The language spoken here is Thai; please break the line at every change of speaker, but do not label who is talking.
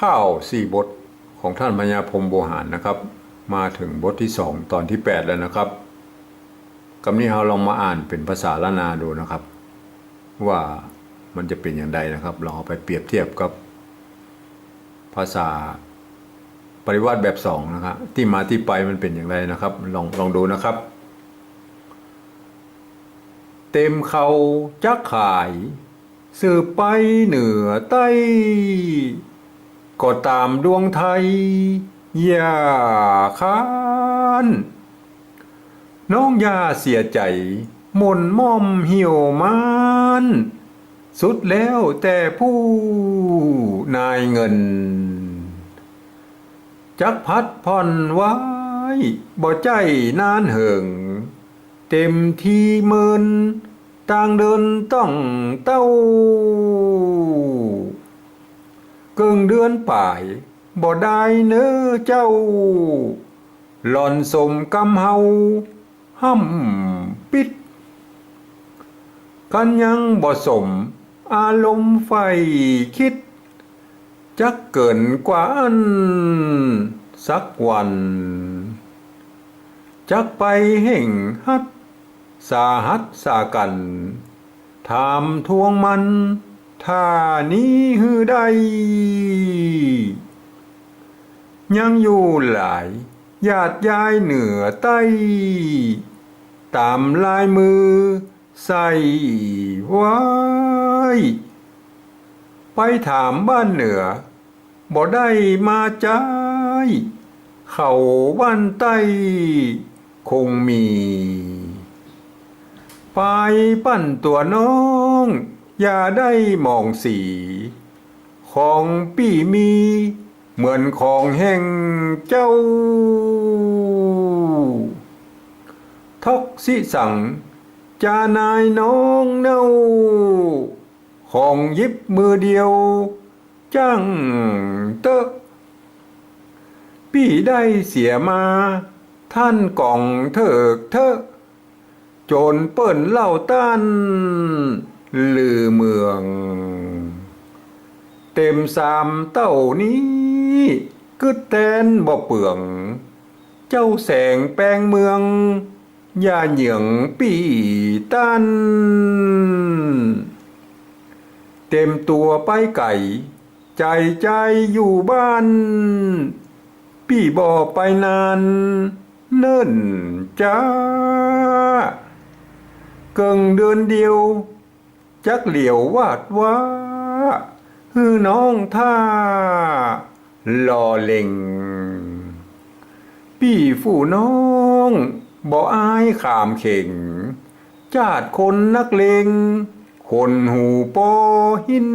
ข้าวสี่บทของท่านพญาพรมโบหารนะครับ มาถึงบทที่สองตอนที่แปดแล้วนะครับคำนี้เราลองมาอ่านเป็นภาษาละนาดูนะครับ ว่ามันจะเป็นอย่างไรนะครับลองเอาไปเปรียบเทียบกับ ภาษาปริวัติแบบสองนะครับที่มาที่ไปมันเป็นอย่างไรนะครับลองลองดูนะครับ เต็มเขาจักขาย สืบไปเหนือใต้ ก็ตามดวงไทย อย่าค้านน้องยาเสียใจมนม่อมเหี่ยวมานสุดแล้วแต่ผู้นายเงิน จักพัดผ่อนไว้บ่ใจนานเหิง เต็มทีเมินต่างเดินต้องเต้า เกิงเดือนป่ายบ่ได้เน้อเจ้า หล่อนสมกำเฮาห้ำปิดกันยังบ่สม อารมณ์ไฟคิด จักเกินกว่าอัน สักวัน จักไปแห่งฮัด สาหัสสากัน ถามทวงมัน ท่านี้ฮือใด ยังอยู่หลายญาติยายเหนือใต้ ตามลายมือใส่ไว้ไปถามบ้านเหนือบ่ได้มาใจเข้าบ้านใต้ คงมี ไปปั้นตัวน้อง อย่าได้มองสี ของปี่มี เหมือนของแห่งเจ้า ทอกสิสัง จานายน้องเน่า ของยิบมือเดียว จังเตอะพี่ได้เสียมา ท่านกล่องเถิกเถอะ โจรเปิ้นเล่าต้าน ลือเมือง เต็มสามเต้านี้กึดแตนบ่เปลือง เจ้าแสงแปลงเมือง อย่าเหยืองปีตัน เต็มตัวไปไก่ ใจใจอยู่บ้าน พี่บ่ไปนาน เนิ่นจ้าเกิงเดือนเดียว จักเหลียววาดว่าฮือน้องท่าลอเล่งพี่ผู้น้องบ่อายขามเข่ง จาดคนนักเลงคนหูโปหิน